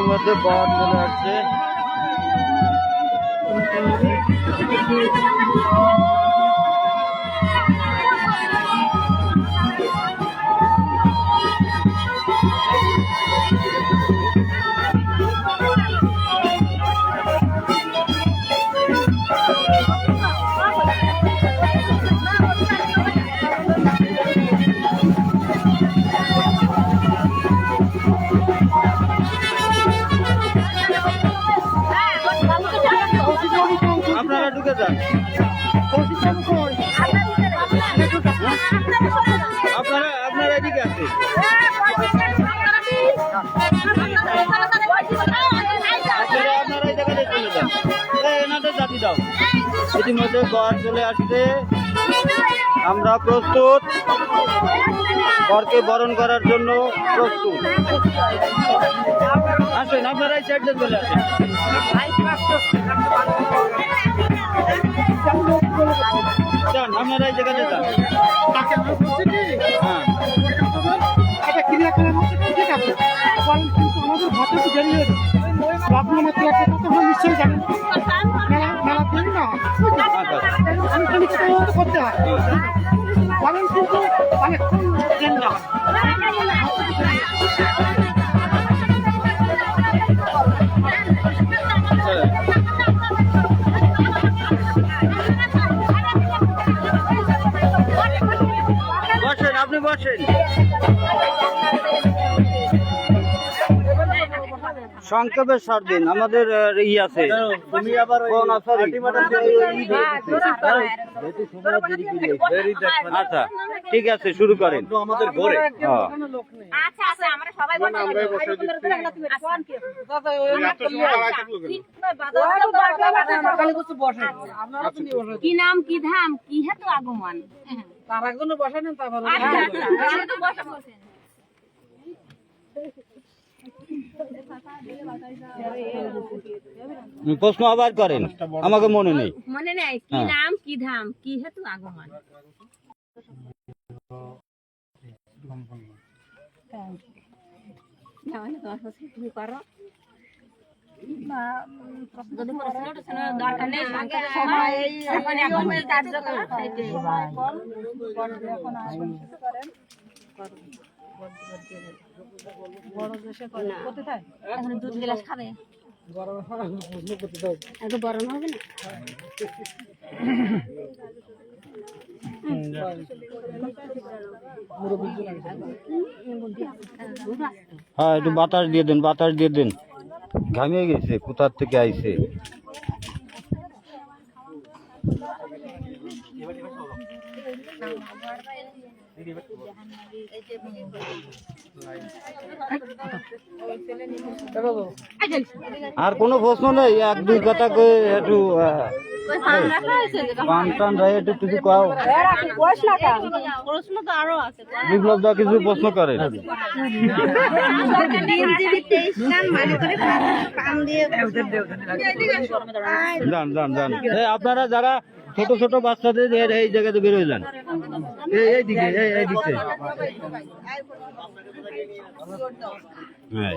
ইতিমধ্যে বর চলে আসছে। আপনারা ঢুকে যান। আপনারা আপনারা এদিকে আছে আপনারা যান। এনাদের দাও। ইতিমধ্যে বর চলে আসছে। আমরা প্রস্তুত। বরকে বরণ করার জন্য প্রস্তুত। আসুন আপনারা এই চলে আসেন। যান আপনারা যান। Thank you. সংক্ষেপে সার দিন আমাদের ই আছে। তুমি আবার আচ্ছা ঠিক আছে শুরু করেন আমাদের ঘরে আচ্ছা আচ্ছা আমরা সবাই বসে আমরাই বসে কি নাম কি ধাম কি হেতু আগমন তার একজনে বসে নেন তারপর প্রশ্ন আবার করেন আমাকে মনে নেই মনে নেই কি হ্যাঁ। নাম কি ধাম কি হেতু আগমন দরকার নেই সবাই এখন এখন কার্যক্রম এখন দুধ গ্লাস খাবে। এত গরম হবে না? হ্যাঁ একটু বাতাস দিয়ে দেন বাতাস দিয়ে দেন। ঘামিয়ে গেছে কোথার থেকে আইছে? আর কোনো প্রশ্ন নেই এক দুই কথা কয়ে একটু রায় একটু কিছু কাও। প্রশ্ন তো আরও আছে বিপ্লব দা কিছু প্রশ্ন করেন যান যান আপনারা যারা ছোট ছোট বাচ্চাদের এই জায়গাতে বেরোয় যান। এই এই দিকে এই এই দিকে। হ্যাঁ।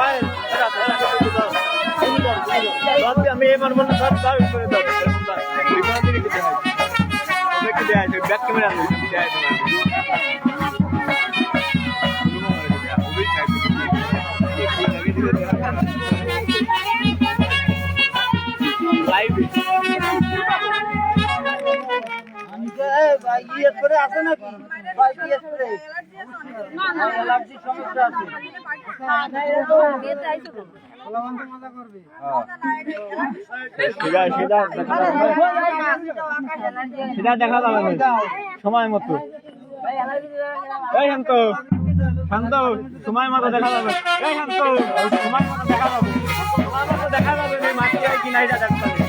সব আমি এবার সব দাও করে দাও বিপদ দিকে দিতে হয় দেয় ব্যাক ক্যামেরা দেয় করে আছে নাকি বাইক ইয়ে করে অ্যালার্জির সমস্যা আছে সেটা দেখা যাবে। সময় মতো শান্ত শান্ত সময় মতো দেখা যাবে শান্ত সময় মতো দেখা যাবে সময় মতো দেখা যাবে মাটি কিনা দেখতে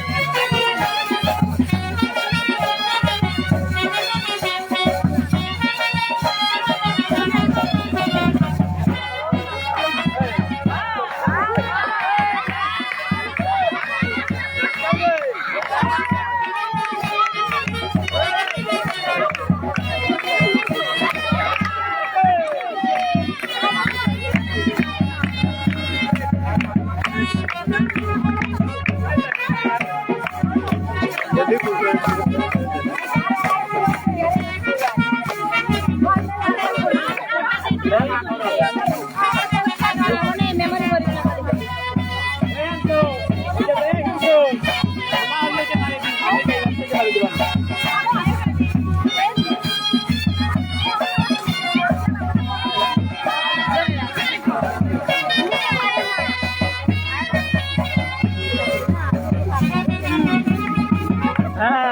Ah.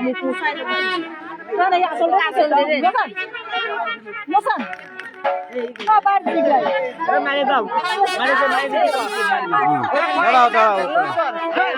buku saya đi, ya, sudah asal đi, Ya kan? Ya đi, Kabar tiga. Mari đi, Mari ke mari đi, Kalau kalau. Hey,